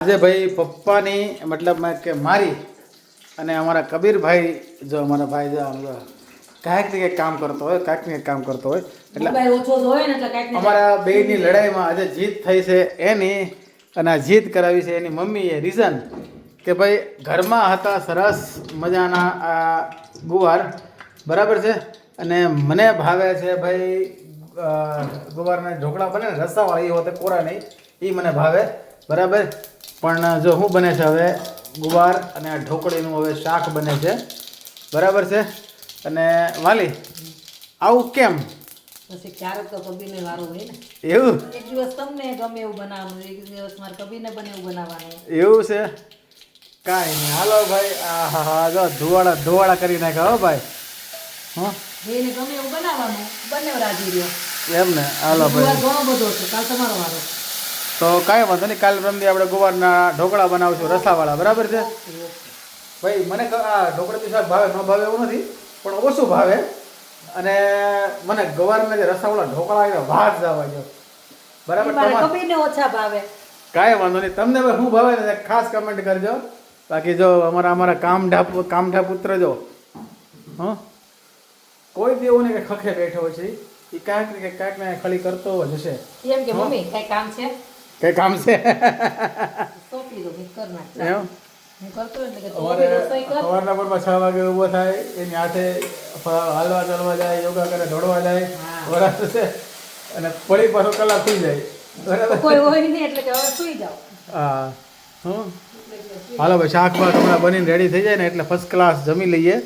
આજે ભાઈ પપ્પાની મતલબ કે મારી અને અમારા કબીરભાઈ જો અમારા ભાઈ જો કાંઈક ને કંઈક કામ કરતો હોય કાંઈક ને કંઈક કામ કરતો હોય. એટલે હોય અમારા બેની લડાઈમાં આજે જીત થઈ છે એની અને આ જીત કરાવી છે એની મમ્મીએ રીઝન કે ભાઈ ઘરમાં હતા સરસ મજાના આ ગુવાર બરાબર છે? અને મને ભાવે છે ભાઈ ગુવારના ઢોકળા બને રસાવાળા એ હોતે કોરા નહીં એ મને ભાવે બરાબર? પણ જો શું બને છે હવે? ગુવાર અને આ ઢોકળીનું હવે શાક બને છે. બરાબર છે? અને વાલી આવું કેમ? પછી ક્યારેક તો કબીને વારો હોય ને. એવું? એક દિવસ તમને ગમે એવું બનાવવાનું એક દિવસ મારે કબીને બને એવું બનાવવાનું. એવું છે? કાંઈ નહીં. હાલો ભાઈ આ હા હા જો ધુવાડા ધુવાડા કરી નાખ્યા હો ભાઈ. હં? જેને ગમે એવું બનાવવાનું બંને રાજી રહ્યો. એમ ને. હાલો ભાઈ. ઘણો બધો છે કાલ તમારો વારો. તો કાંઈ વાંધો નહીં કાલ રમદી આપણે ગુવારના ઢોકળા બનાવશું રસાવાળા બરાબર છે? ભાઈ મને આ ઢોકળાથી શાક ભાવે ન ભાવે એવું નથી પણ ઓછું ભાવે. અને મને ગવારના જે રસાવાળા ઢોકળા આવે ભાત જવા જો બરાબર ઓછા ભાવે. કાંઈ વાંધો નહીં તમને ભાઈ શું ભાવે ને ખાસ કમેન્ટ કરજો. બાકી જો અમારા અમારા કામઢા પુ- કામઢા પુત્ર જો હં? કોઈ બી એવું નહીં કે ખખે બેઠો છે એ કાંઈક ને કાંઈક ને ખળી કરતો જ હશે. એમ કે મમ્મી કઈ કામ છે? કઈ કામ છે? સવારના પરમાં છ વાગે ઊભો થાય એની હાથે હાલવા ચાલવા જાય યોગા કરે દોડવા જાય બરાબર છે? અને પડી પાછો કલાક થઈ જાય. બરાબર? કોઈ હોય નહીં એટલે કે સુઈ જાઓ. હા. હં? હાલો ભાઈ શાક હમણાં બનીને રેડી થઈ જાય ને એટલે ફર્સ્ટ ક્લાસ જમી લઈએ.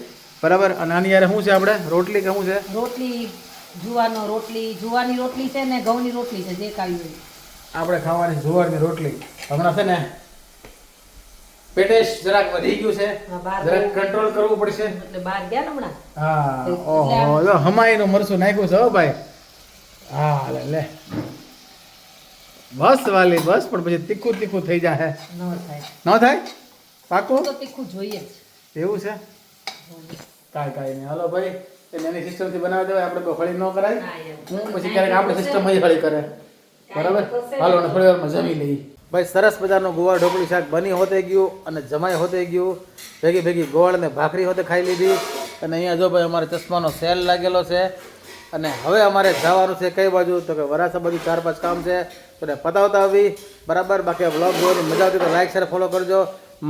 બરાબર? અને આની યારે શું છે આપણે? રોટલી કે શું છે? રોટલી જુવારનો રોટલી જુવારની રોટલી છે ને ઘઉંની રોટલી છે જે હોય. આપણે ખાવાની જુવારની રોટલી. હમણાં છે ને પેટેશ જરાક વધી ગયું છે. જરાક કંટ્રોલ કરવું પડશે. એટલે બહાર ગયા હમણાં? હા ઓહો જો હમાઈનું મરસું નાખ્યું છે હો ભાઈ. હા લે લે. બસ વાલી બસ પણ પછી તીખું તીખું થઈ જાય ન થાય. ન થાય? પાકું? તો તીખું જોઈએ એવું છે? કાંઈ કાંઈ નહીં. હાલો ભાઈ એટલે એની સિસ્ટમથી બનાવી દેવાય. આપણે હળી ન કરાય. હું પછી ક્યારેક આપણે સિસ્ટમ હળી કરે. બરાબર? હાલો ને થોડી વારમાં જમી લઈએ ભાઈ, સરસ મજાનું ગોળ ઢોકળી શાક બની હોતે ગયું અને જમાઈ હોતે ગયું. ભેગી ભેગી ગોળ ને ભાખરી હોતે ખાઈ લીધી. અને અહીંયા જો ભાઈ, અમારે ચશ્માનો સેલ લાગેલો છે. અને હવે અમારે જવાનું છે કઈ બાજુ? તો કે વરાસા બાજુ ચાર પાંચ કામ છે. તો એને પતાવતા આવી. બરાબર? બાકી બ્લોગ જોવાની મજા આવતી તો લાઈક શેર ફોલો કરજો.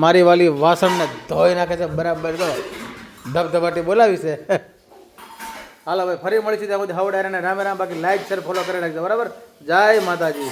મારી વાલી વાસણને ધોઈ નાખે છે. બરાબર? તો ધબધબાટી બોલાવી છે. હાલો, હવે ફરી મળીશું ત્યાં સુધી. હવડાયરાને રામે રામ, બાકી લાઈક શેર ફોલો કરી નાખજો બરાબર? જય માતાજી.